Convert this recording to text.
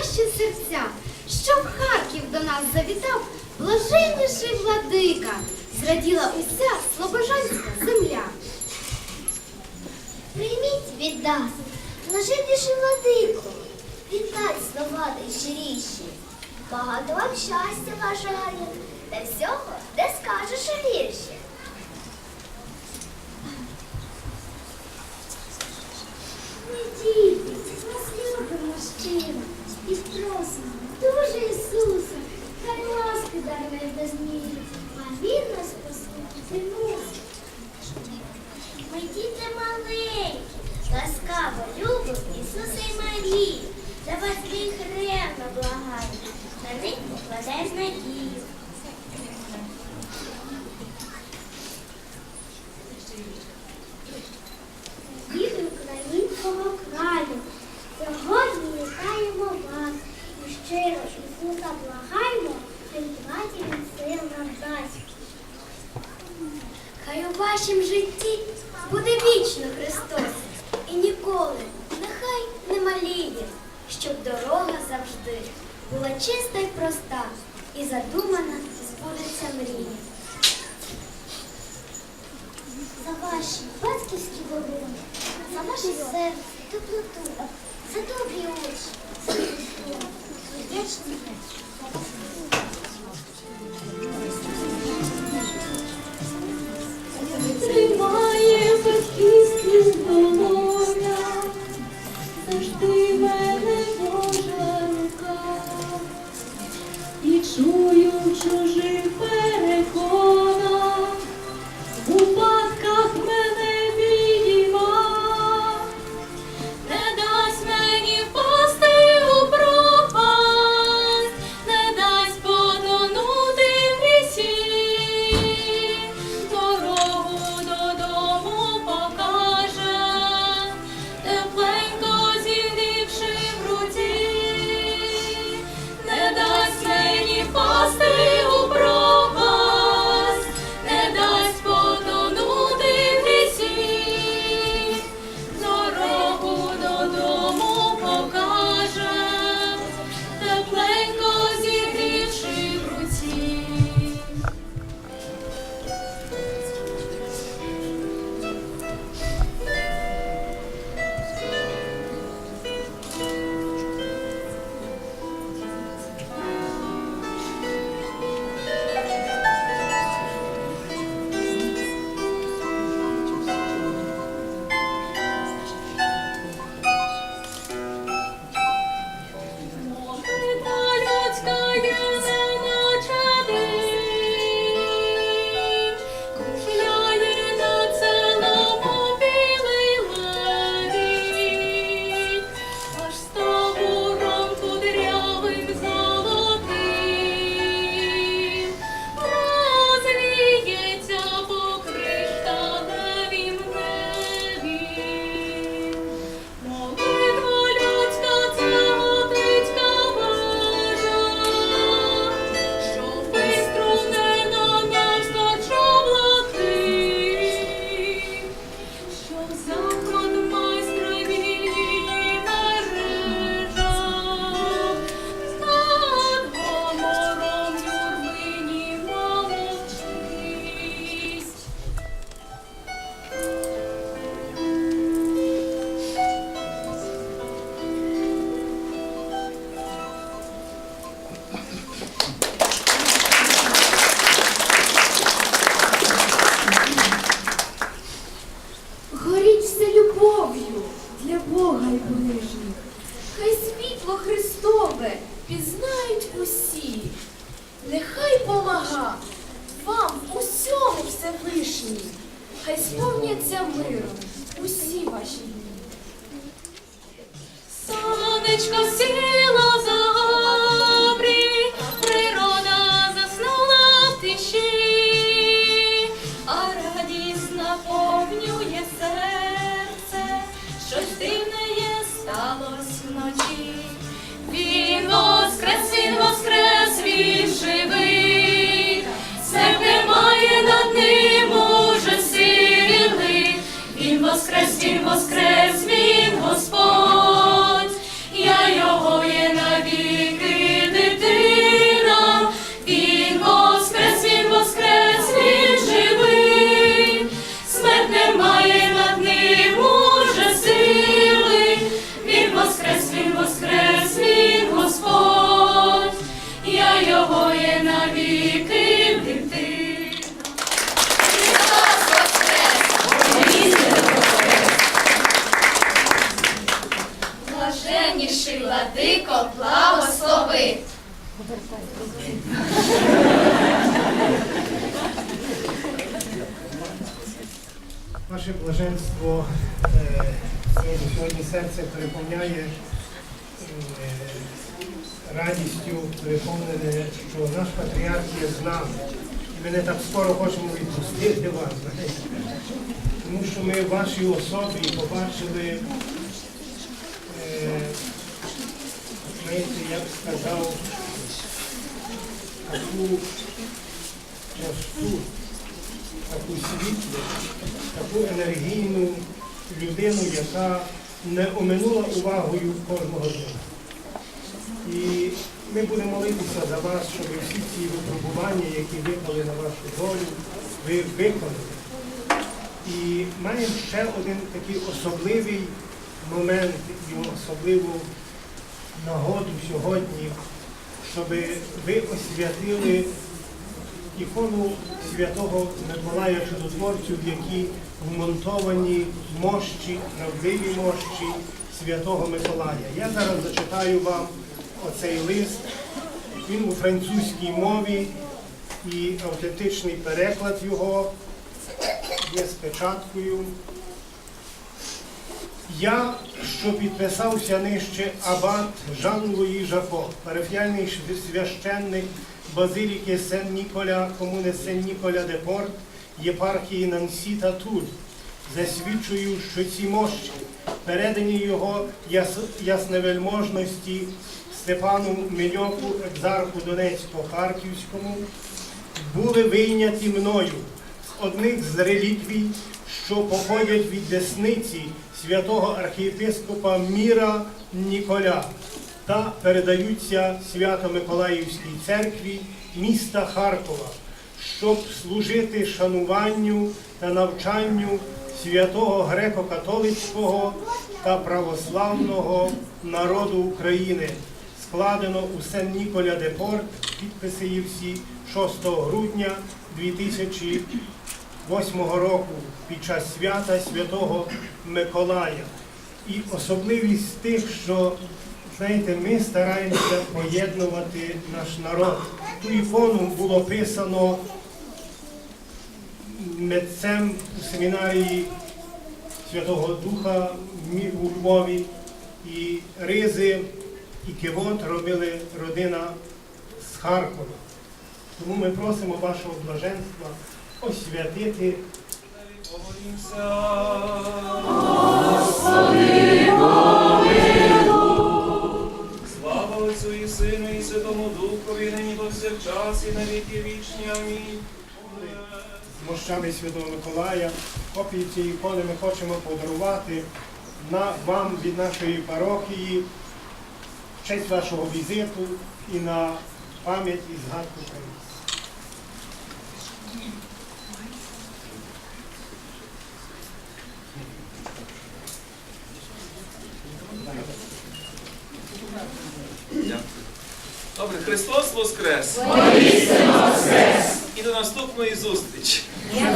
наші серця, щоб Харків до нас завітав, блаженніший владика, зраділа уся слобожанська земля. Прийміть від нас, блаженніший владику, вітать слова найщиріші. Багато вам щастя бажаю, та всього, де скажеш у. Ми діти, вас любимо щиро і просимо дуже Ісуса, хай ласки дарує без міру, а Він нас послухати мусить. Ми діти маленькі, ласкаво любимо Ісуса і Марії, вас гріх ревно благаю, на них покладаєш надію. Діти українського краю, сьогодні вітаємо вас і щиро Ісуса благаємо, хай звати він сил нам дасть. Хай у вашім житті буде вічно Христос, і ніколи нехай не маліє, щоб дорога завжди була чиста й проста, і задумана збудеться мрія. За ваші батьківські ворони, за ваше серце, теплоту, за добрі очі. yes Помага вам усьому Всевишній. Хай сповняться миром усі ваші дні. Сонечко сіло владико, благослови. Ваше блаженство е, сьогодні, серце переповняє е, радістю, переповнене, що наш патріарх є з нами. І ми не так скоро хочемо відпустити вас, тому що ми в вашій особі побачили, е, знаєте, я б сказав, таку просту, таку світлу, таку енергійну людину, яка не оминула увагою кожного нас. І ми будемо молитися за вас, щоб всі ці випробування, які випали на вашу долю, ви виконали. І маємо ще один такий особливий момент і особливу нагоду сьогодні, щоб ви освятили ікону святого Миколая Чудотворцю, в якій вмонтовані мощі, правдиві мощі святого Миколая. Я зараз зачитаю вам оцей лист. Він у французькій мові і автентичний переклад його є з печаткою. Я, що підписався нижче абат Жан Луї Жако, парафіальний священник базиліки Сен-Ніколя, комуни Сен-Ніколя де Порт, єпархії Нансі та Туль, засвідчую, що ці мощі, передані його яс- ясневельможності Степану Мильоку, екзарху Донецько-Харківському, були вийняті мною з одних з реліквій, що походять від десниці святого архієпископа Міра Ніколя та передаються Свято-Миколаївській церкві міста Харкова, щоб служити шануванню та навчанню святого греко-католицького та православного народу України. Складено у Сен-Ніколя де Порт, підписи є всі 6 грудня 2008 року під час свята Святого Миколая. І особливість тих, що знаєте, ми стараємося поєднувати наш народ. Ту ікону було писано митцем у семінарії Святого Духа у Львові. І ризи, і кивот робили родина з Харкова. Тому ми просимо вашого блаженства освятити Слава Отцю і Сину, і Святому Духові, нині повсякчас і на віки вічні. Амінь. з мощами Святого Миколая. Копії цієї ікони ми хочемо подарувати на, вам від нашої парохії в честь вашого візиту і на пам'ять і згадку про нас. Христос Воскрес! І до наступної зустрічі! Я